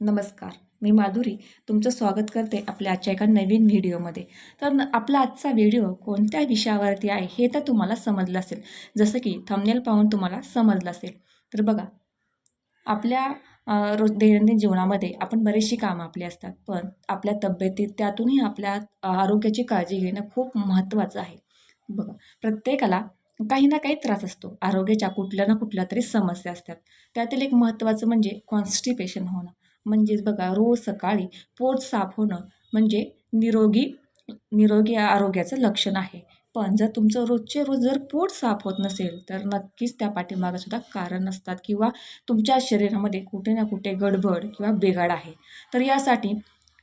नमस्कार मी माधुरी तुमचं स्वागत करते आपल्या आजच्या एका नवीन व्हिडिओमध्ये. तर आपला आजचा व्हिडिओ कोणत्या विषयावरती आहे हे तर तुम्हाला समजलं असेल जसं की थमनेल पाहून तुम्हाला समजलं असेल. तर बघा आपल्या रोज दैनंदिन जीवनामध्ये आपण बरीचशी कामं आपली असतात पण आपल्या तब्येतीत त्यातूनही आपल्या आरोग्याची काळजी घेणं खूप महत्त्वाचं आहे. बघा प्रत्येकाला काही ना काही त्रास असतो आरोग्याच्या कुठल्या ना कुठल्या तरी समस्या असतात. त्यातील एक महत्त्वाचं म्हणजे कॉन्स्टिपेशन होणं. म्हणजेच बघा रोज सकाळी पोट साफ होणं म्हणजे निरोगी निरोगी आरोग्याचं लक्षण आहे. पण जर तुमचं रोजचे रोज जर पोट साफ होत नसेल तर नक्कीच त्या पाठीमागं सुद्धा कारण असतात किंवा तुमच्या शरीरामध्ये कुठे ना कुठे गडबड किंवा बिघाड आहे. तर यासाठी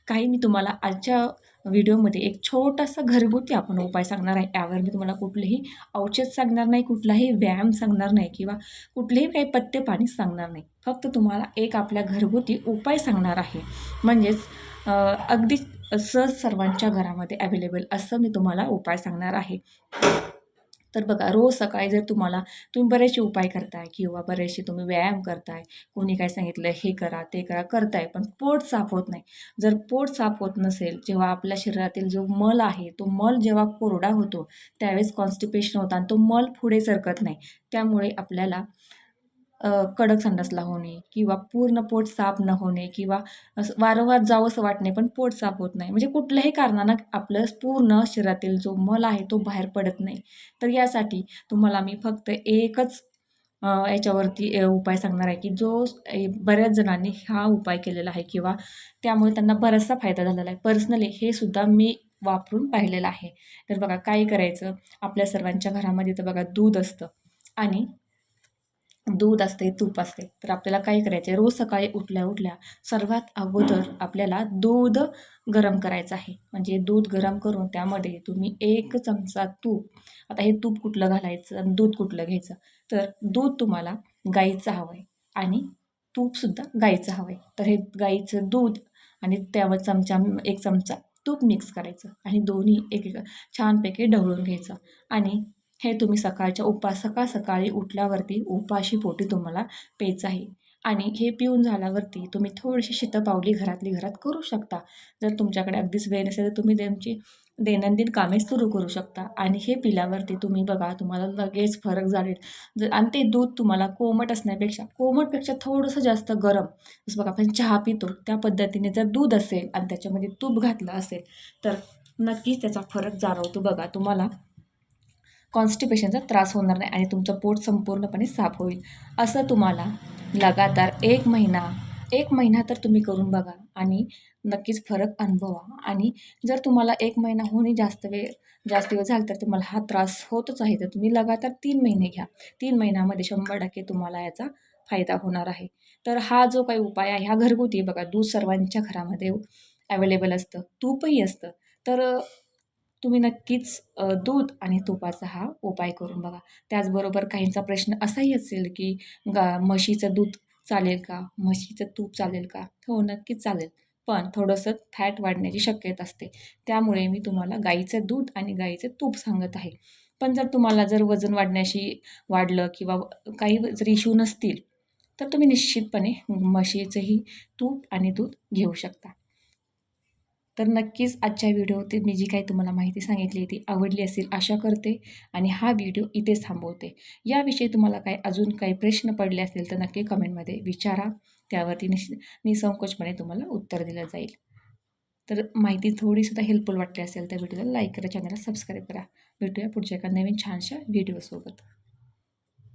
काही मी तुम्हाला आजच्या व्हिडिओमध्ये एक छोटासा घरगुती आपण उपाय सांगणार आहे. यावर मी तुम्हाला कुठलेही औषध सांगणार नाही कुठलाही व्यायाम सांगणार नाही किंवा कुठलेही काही पत्ते पाणी सांगणार नाही. फक्त तुम्हाला एक आपल्या घरगुती उपाय सांगणार आहे. म्हणजेच अगदी सहज सर्वांच्या घरामध्ये अवेलेबल असं मी तुम्हाला उपाय सांगणार आहे. तर बघा रोज सकाळी जर तुम्हाला तुम्ही बरेचसे उपाय करताय किंवा बरेचसे तुम्ही व्यायाम करताय कोणी काय सांगितलं हे करा ते करा करताय पण पोट साफ होत नाही. जर पोट साफ होत नसेल जेव्हा आपल्या शरीरातील जो मल आहे तो मल जेव्हा कोरडा होतो त्यावेळेस कॉन्स्टिपेशन होता आणि तो मल पुढे सरकत नाही. त्यामुळे आपल्याला कडक संडासला होणे किंवा पूर्ण पोट साफ न होणे किंवा असं वारंवार जावंसं वाटणे पण पोट साफ होत नाही. म्हणजे कुठल्याही कारणानं आपलं पूर्ण शरीरातील जो मल आहे तो बाहेर पडत नाही. तर यासाठी तुम्हाला मी फक्त एकच याच्यावरती उपाय सांगणार आहे की जो ए, बऱ्याच जणांनी हा उपाय केलेला आहे किंवा त्यामुळे त्यांना बराचसा फायदा झालेला आहे. पर्सनली हे सुद्धा मी वापरून पाहिलेलं आहे. तर बघा काय करायचं? आपल्या सर्वांच्या घरामध्ये तर बघा दूध असतं. आणि दूध असते तूप असते. तर आपल्याला काय करायचं आहे रोज सकाळी उठल्या उठल्या सर्वात अगोदर आपल्याला दूध गरम करायचं आहे. म्हणजे दूध गरम करून त्यामध्ये तुम्ही एक चमचा तूप आता हे तूप कुठलं घालायचं आणि दूध कुठलं घ्यायचं? तर दूध तुम्हाला गाईचं हवं आहे आणि तूपसुद्धा गाईचं हवं आहे तर हे गाईचं दूध आणि त्यावर चमचा एक चमचा तूप मिक्स करायचं आणि दोन्ही एक एक छानपैकी ढवळून घ्यायचं आणि हे तुम्ही सकाळच्या उपास सकाळ सकाळी उठल्यावरती उपाशी पोटी तुम्हाला प्यायचं आहे आणि हे पिऊन झाल्यावरती तुम्ही थोडीशी शीतपावली घरातली घरात करू शकता. जर तुमच्याकडे अगदीच वेळ नसेल तर तुम्ही त्यांची दैनंदिन कामे सुरू करू शकता. आणि हे पिल्यावरती तुम्ही बघा तुम्हाला लगेच फरक जाणेल जर आणि ते दूध तुम्हाला कोमट असण्यापेक्षा कोमटपेक्षा थोडंसं जास्त गरम. जसं बघा आपण चहा पितो त्या पद्धतीने जर दूध असेल आणि त्याच्यामध्ये तूप घातलं असेल तर नक्कीच त्याचा फरक जाणवतो बघा तुम्हाला. कॉन्स्टिपेशनचा त्रास होणार नाही आणि तुमचं पोट संपूर्णपणे साफ होईल. असं तुम्हाला लगातार एक महिना एक महिना तर तुम्ही करून बघा आणि नक्कीच फरक अनुभवा. आणि जर तुम्हाला एक महिना होणे जास्त वेळ जास्त वेळ झाला तर तुम्हाला हा त्रास होतच आहे तर तुम्ही लगातार तीन महिने घ्या. तीन महिन्यामध्ये शंभर टक्के तुम्हाला याचा फायदा होणार आहे. तर हा जो काही उपाय आहे हा घरगुती बघा. दूध सर्वांच्या घरामध्ये अवेलेबल असतं. तूपही असतं. तर तुम्ही नक्कीच दूध आणि तुपाचा हा उपाय करून बघा. त्याचबरोबर काहींचा प्रश्न असाही असेल की गा म्हशीचं दूध चालेल का? म्हशीचं तूप चालेल का? हो नक्कीच चालेल. पण थोडंसं फॅट वाढण्याची शक्यता असते. त्यामुळे मी तुम्हाला गाईचं दूध आणि गाईचं तूप सांगत आहे. पण जर तुम्हाला जर वजन वाढण्याशी वाढलं किंवा काही जर इश्यू नसतील तर तुम्ही निश्चितपणे म्हशीचंही तूप आणि दूध घेऊ शकता. तर नक्कीच आजच्या व्हिडिओतील मी जी काही तुम्हाला माहिती सांगितली ती आवडली असेल आशा करते आणि हा व्हिडिओ इथेच थांबवते. याविषयी तुम्हाला काही अजून काही प्रश्न पडले असतील तर नक्की कमेंटमध्ये विचारा. त्यावरती निश निसंकोचपणे तुम्हाला उत्तर दिलं जाईल. तर माहिती थोडीसुद्धा हेल्पफुल वाटली असेल तर व्हिडिओला लाईक करा चॅनलला सबस्क्राईब करा. भेटूया पुढच्या एका नवीन छानशा व्हिडिओसोबत.